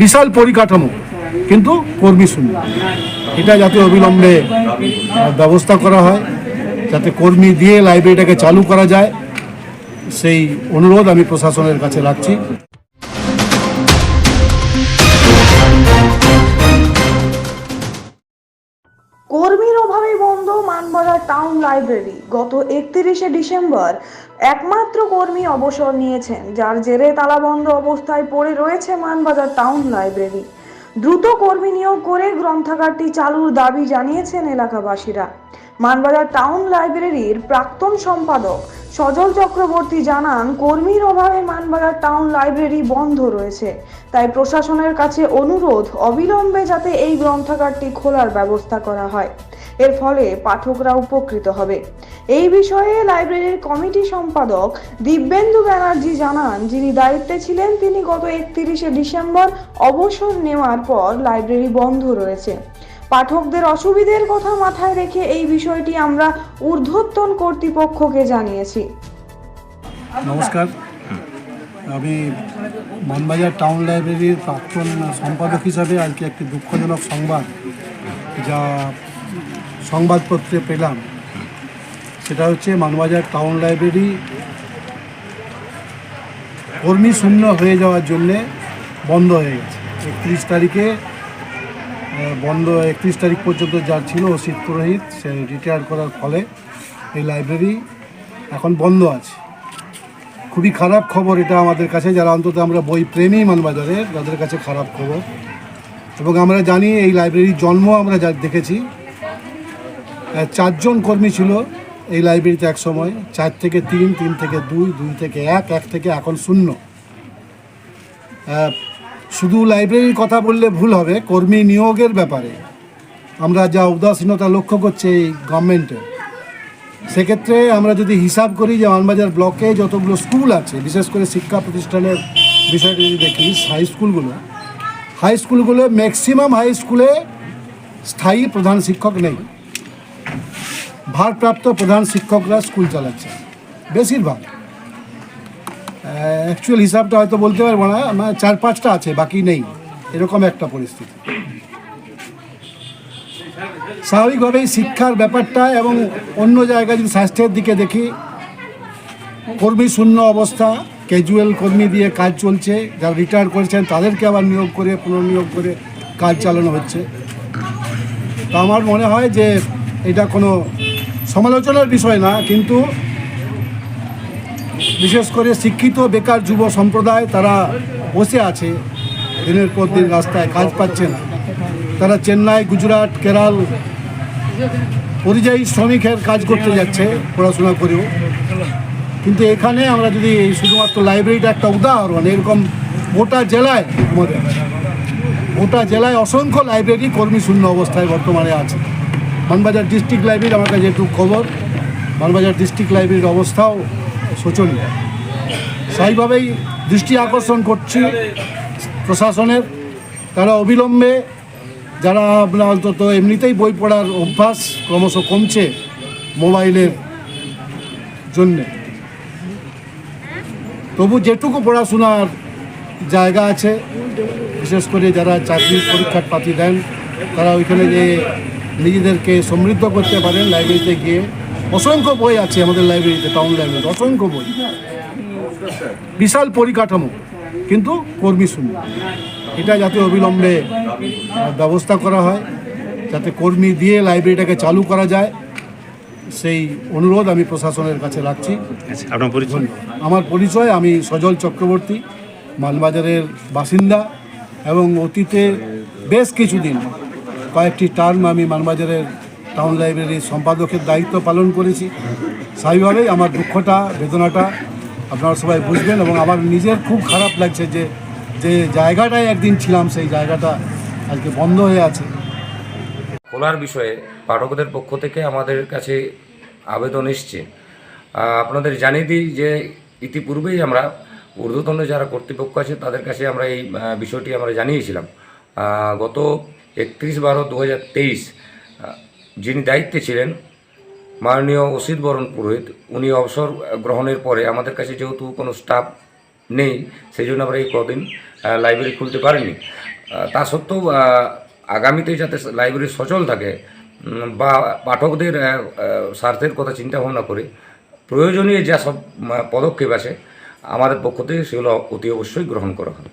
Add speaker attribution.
Speaker 1: বিশাল পরিকাঠামো, কিন্তু কর্মী শূন্য। এটা যাতে অবিলম্বে ব্যবস্থা করা হয়, যাতে কর্মী দিয়ে লাইব্রেরিটাকে চালু করা যায়, সেই অনুরোধ আমি প্রশাসনের কাছে রাখছি।
Speaker 2: মানবাজার টাউন লাইব্রেরি গত একত্রিশে ডিসেম্বর একমাত্র কর্মী অবসর নিয়েছেন, যার জেরে তালাবন্ধ অবস্থায় পড়ে রয়েছে মানবাজার টাউন লাইব্রেরি দ্রুত কর্মী নিয়োগ করে গ্রন্থাগারটি চালুর দাবি জানিয়েছেন এলাকাবাসীরা। মানবাজার টাউন লাইব্রেরির প্রাক্তন সম্পাদক সজল চক্রবর্তী জানান, কর্মীর অভাবে মানবাজার টাউন লাইব্রেরি বন্ধ রয়েছে। তাই প্রশাসনের কাছে অনুরোধ অবিলম্বে যাতে এই গ্রন্থাগারটি খোলার ব্যবস্থা করা হয়। এর ফলে পাঠকরা উপকৃত হবে। এই বিষয়ে লাইব্রেরির কমিটি সম্পাদক দিব্যেন্দু ব্যানার্জি জানান, যিনি দায়িত্বে ছিলেন, তিনি গত একত্রিশে ডিসেম্বর অবসর নেওয়ার পর লাইব্রেরি বন্ধ রয়েছে। পাঠকদের অসুবিধের কথা মাথায় রেখে এই বিষয়টি আমরা ঊর্ধ্বতন কর্তৃপক্ষকে জানিয়েছি।
Speaker 1: নমস্কার। আমি মানবাজার টাউন লাইব্রেরির প্রাক্তন সম্পাদক হিসাবে আজকে একটি দুঃখজনক সংবাদ যা সংবাদপত্রে পেলাম। সেটা হচ্ছে মানবাজার টাউন লাইব্রেরি। কর্মী শূন্য হয়ে যাওয়ার জন্যে বন্ধ হয়ে গেছে। একত্রিশ তারিখে বন্ধ, একত্রিশ তারিখ পর্যন্ত যা ছিল অসিত পুরোহিত, সে রিটায়ার করার ফলে এই লাইব্রেরি এখন বন্ধ আছে। খুবই খারাপ খবর এটা আমাদের কাছে, যারা অন্তত আমরা বই প্রেমী মানবাজারের, তাদের কাছে খারাপ খবর। এবং আমরা জানি এই লাইব্রেরির জন্ম আমরা যা দেখেছি। চারজন কর্মী ছিল এই লাইব্রেরিতে এক সময়। চার থেকে তিন তিন থেকে দুই দুই থেকে এক এক থেকে এখন শূন্য। শুধু লাইব্রেরির কথা বললে ভুল হবে, কর্মী নিয়োগের ব্যাপারে। আমরা যা উদাসীনতা লক্ষ্য করছি এই গভর্নমেন্টের সেক্ষেত্রে আমরা যদি হিসাব করি যে মানবাজার ব্লকে যতগুলো স্কুল আছে, বিশেষ করে শিক্ষা প্রতিষ্ঠানের বিষয়টি যদি দেখি হাই স্কুলগুলো হাই স্কুলগুলো ম্যাক্সিমাম হাই স্কুলে স্থায়ী প্রধান শিক্ষক নেই। ভারপ্রাপ্ত প্রধান শিক্ষকরা স্কুল চালাচ্ছে বেশিরভাগ। অ্যাকচুয়াল হিসাবটা হয়তো বলতে পারব না আমার চার পাঁচটা আছে, বাকি নেই। এরকম একটা পরিস্থিতি। স্বাভাবিকভাবেই শিক্ষার ব্যাপারটা এবং অন্য জায়গায় যদি স্বাস্থ্যের দিকে দেখি, কর্মী শূন্য অবস্থা ক্যাজুয়াল কর্মী দিয়ে কাজ চলছে, যারা রিটায়ার করেছেন, তাদেরকে আবার নিয়োগ করে, পুনর্নিয়োগ করে কাজ চালানো হচ্ছে। তো আমার মনে হয় যে এটা কোনো সমালোচনার বিষয় না, কিন্তু বিশেষ করে শিক্ষিত বেকার যুব সম্প্রদায় তারা বসে আছে, দিনের পর দিন রাস্তায় কাজ পাচ্ছে না। তারা চেন্নাই, গুজরাট, কেরাল পরিযায়ী শ্রমিকের কাজ করতে যাচ্ছে পড়াশোনা করেও। কিন্তু এখানে আমরা যদি শুধুমাত্র লাইব্রেরিটা একটা উদাহরণ, এরকম গোটা জেলায় আমাদের, গোটা জেলায় অসংখ্য লাইব্রেরি কর্মী শূন্য অবস্থায় বর্তমানে আছে। মানবাজার ডিস্ট্রিক্ট লাইব্রেরি আমার কাছে একটু খবর। মানবাজার ডিস্ট্রিক্ট লাইব্রেরির অবস্থাও শোচনীয়। সেইভাবেই দৃষ্টি আকর্ষণ করছি প্রশাসনের। তারা অবিলম্বে যারা আপনার অন্তত এমনিতেই বই পড়ার অভ্যাস ক্রমশ কমছে মোবাইলের জন্যে। তবু যেটুকু পড়াশোনার জায়গা আছে, বিশেষ করে যারা চাকরির পরীক্ষার পাতি দেন, তারা ওইখানে যে নিজেদেরকে সমৃদ্ধ করতে পারেন লাইব্রেরিতে গিয়ে। অসংখ্য বই আছে আমাদের লাইব্রেরিতে টাউন লাইব্রেরিতে অসংখ্য বই। বিশাল পরিকাঠামো কিন্তু কর্মী শূন্য। এটা যাতে অবিলম্বে ব্যবস্থা করা হয় যাতে কর্মী দিয়ে লাইব্রেরিটাকে চালু করা যায় সেই অনুরোধ আমি প্রশাসনের কাছে রাখছি।
Speaker 3: আচ্ছা আপনার পরিচয়?
Speaker 1: আমার পরিচয় আমি সজল চক্রবর্তী মালবাজারের বাসিন্দা এবং অতীতে বেশ কিছুদিন কয়েকটি টার্ম আমি মানবাজারের টাউন লাইব্রেরির সম্পাদকের দায়িত্ব পালন করেছি। স্বাভাবিকভাবেই আমার দুঃখটা, বেদনাটা আপনারা সবাই বুঝবেন এবং আমার নিজের খুব খারাপ লাগছে যে যে জায়গাটায় একদিন ছিলাম, সেই জায়গাটা আজকে বন্ধ হয়ে আছে।
Speaker 4: খোলার বিষয়ে পাঠকদের পক্ষ থেকে আমাদের কাছে আবেদন এসছে। আপনাদের জানিয়ে দিই যে, ইতিপূর্বেই আমরা ঊর্ধ্বতন যারা কর্তৃপক্ষ আছে, তাদের কাছে আমরা এই বিষয়টি আমরা জানিয়েছিলাম। গত একত্রিশ বারো দু যিনি দায়িত্বে ছিলেন, মাননীয় অসিত বরণ পুরোহিত, উনি অবসর গ্রহণের পরে আমাদের কাছে যেহেতু কোনো স্টাফ নেই সেই জন্য আমরা এই কদিন লাইব্রেরি খুলতে পারিনি। তা সত্ত্বেও আগামীতে যাতে লাইব্রেরি সচল থাকে বা পাঠকদের স্বার্থের কথা চিন্তা ভাবনা করে প্রয়োজনীয় যা সব পদক্ষেপ আছে আমাদের পক্ষ থেকে সেগুলো অতি অবশ্যই গ্রহণ করা হবে।